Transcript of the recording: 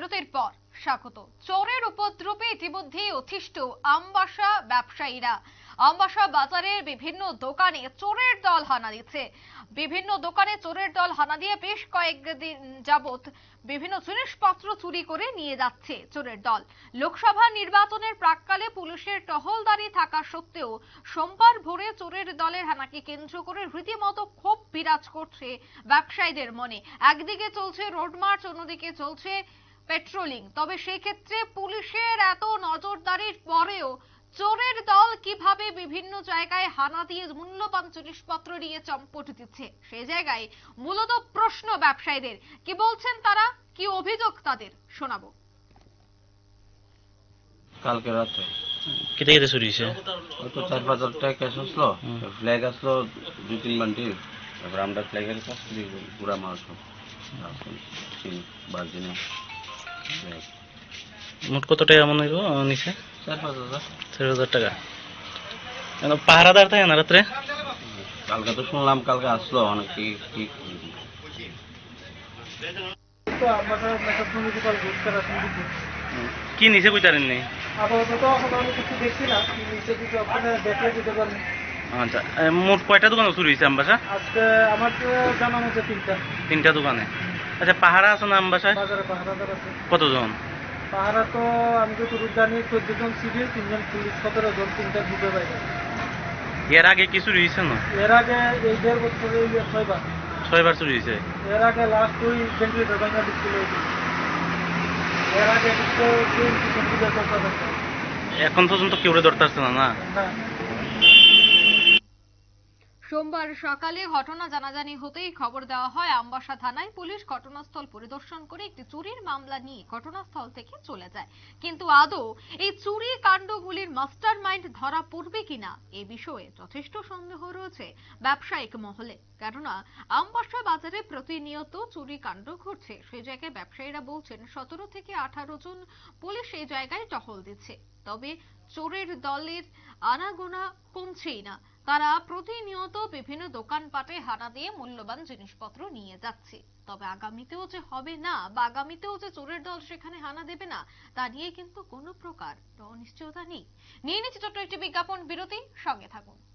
বিরতির পর, স্বাগত। চোরের উপদ্রবে ইতিমধ্যে অতিষ্ঠ আমবাসা ব্যবসায়ীরা। আমবাসা বাজারের বিভিন্ন দোকানে চোরের দল হানা দিচ্ছে বিভিন্ন দোকানে চোরের দল হানা দিয়ে বেশ কয়েকদিন যাবত বিভিন্ন জিনিসপত্র চুরি করে নিয়ে যাচ্ছে চোরের দল। লোকসভা নির্বাচনের প্রাককালে পুলিশের টহলদারি থাকা সত্ত্বেও সোমবার ভোরে চোরের দলের হানাকে কেন্দ্র করে রীতিমতো ক্ষোভ বিরাজ করছে ব্যবসায়ীদের মনে। একদিকে চলছে রোড মার্চ, অন্যদিকে চলছে পেট্রোলিং তবে সেই ক্ষেত্রে পুলিশের এত নজরদারির পরেও চোরের দল কীভাবে বিভিন্ন জায়গায় হানা দিয়ে মূল্যবান জিনিসপত্র নিয়ে চম্পট দিচ্ছে সেই জায়গায় মূলত প্রশ্ন ব্যবসায়ীদের। কি বলছেন তারা? কি অভিযোগ তাদের? শোনাবো। কালকে রাতে। কেটে কেটে চুরি হয়েছে? ওই তো চার পাঁচ হাজার টাকা ক্যাশ আসলো ফ্ল্যাগ আসলো দুই তিন বান্টি। তারপর আমরা ফ্ল্যাগের কাছ থেকে পুরা মাংস চিন বার্জিনে মোট কত টাকা মনে হইব নিছে চার পাঁচ হাজার। টাকা। কেন পাহারাদার থাকে না রাত্রে? কালকে তো শুনলাম কালকে আসলো অনেক কি কি আমরা নিছে কইতারেন নি নিচে আচ্ছা মোট কয়টা দোকানে চুরি হয়েছে আমবাসা? আজকে আমার তো জানা মতো তিনটা। তিনটা দোকানে। আচ্ছা পাহারা আছে না আমবাসায়? বাজারে পাহারাদার আছে। কতজন? পাহারা তো আমি তো শুরু জানি চোদ্দ জন সিভিল তিনজন পুলিশ সতেরো জন তিনটা গ্রুপে বাইরে এর আগে কি চুরি হয়েছে না? এর আগে এই দেড় বছরে ছয়বার। ছয়বার চুরি হয়েছে। এর আগে লাস্ট ওই ভেন্টিলেটর ভাঙা ডিসপ্লে হয়েছে। এর আগে এখন পর্যন্ত কেউ ধরতে আসছে না না? না সোমবার সকালে ঘটনা জানাজানি হতেই খবর দেওয়া হয় আমবাসা থানায় পুলিশ ঘটনাস্থল পরিদর্শন করে একটি চুরির মামলা নিয়ে ঘটনাস্থল থেকে চলে যায়। কিন্তু আদৌ এই চুরি কাণ্ডগুলির মাস্টার মাইন্ড ধরা পড়বে কিনা এ বিষয়ে যথেষ্ট সন্দেহ রয়েছে ব্যবসায়িক মহলে। কেননা আমবাসা বাজারে প্রতিনিয়ত চুরি কাণ্ড ঘটছে। সেই জায়গায় ব্যবসায়ীরা বলছেন, সতেরো থেকে আঠারো জন পুলিশ এই জায়গায় টহল দিচ্ছে। তবে চোরের দলের আনাগোনা কমছেই না। তারা প্রতিনিয়ত বিভিন্ন দোকানপাটে হানা দিয়ে মূল্যবান জিনিসপত্র নিয়ে যাচ্ছে। তবে আগামীতেও যে হবে না বা আগামীতেও যে চোরের দল সেখানে হানা দেবে না, তা নিয়ে কিন্তু কোনো প্রকার অনিশ্চয়তা নেই। নিয়ে নিচ্ছে ছোট্ট একটি বিজ্ঞাপন বিরতি, সঙ্গে থাকুন।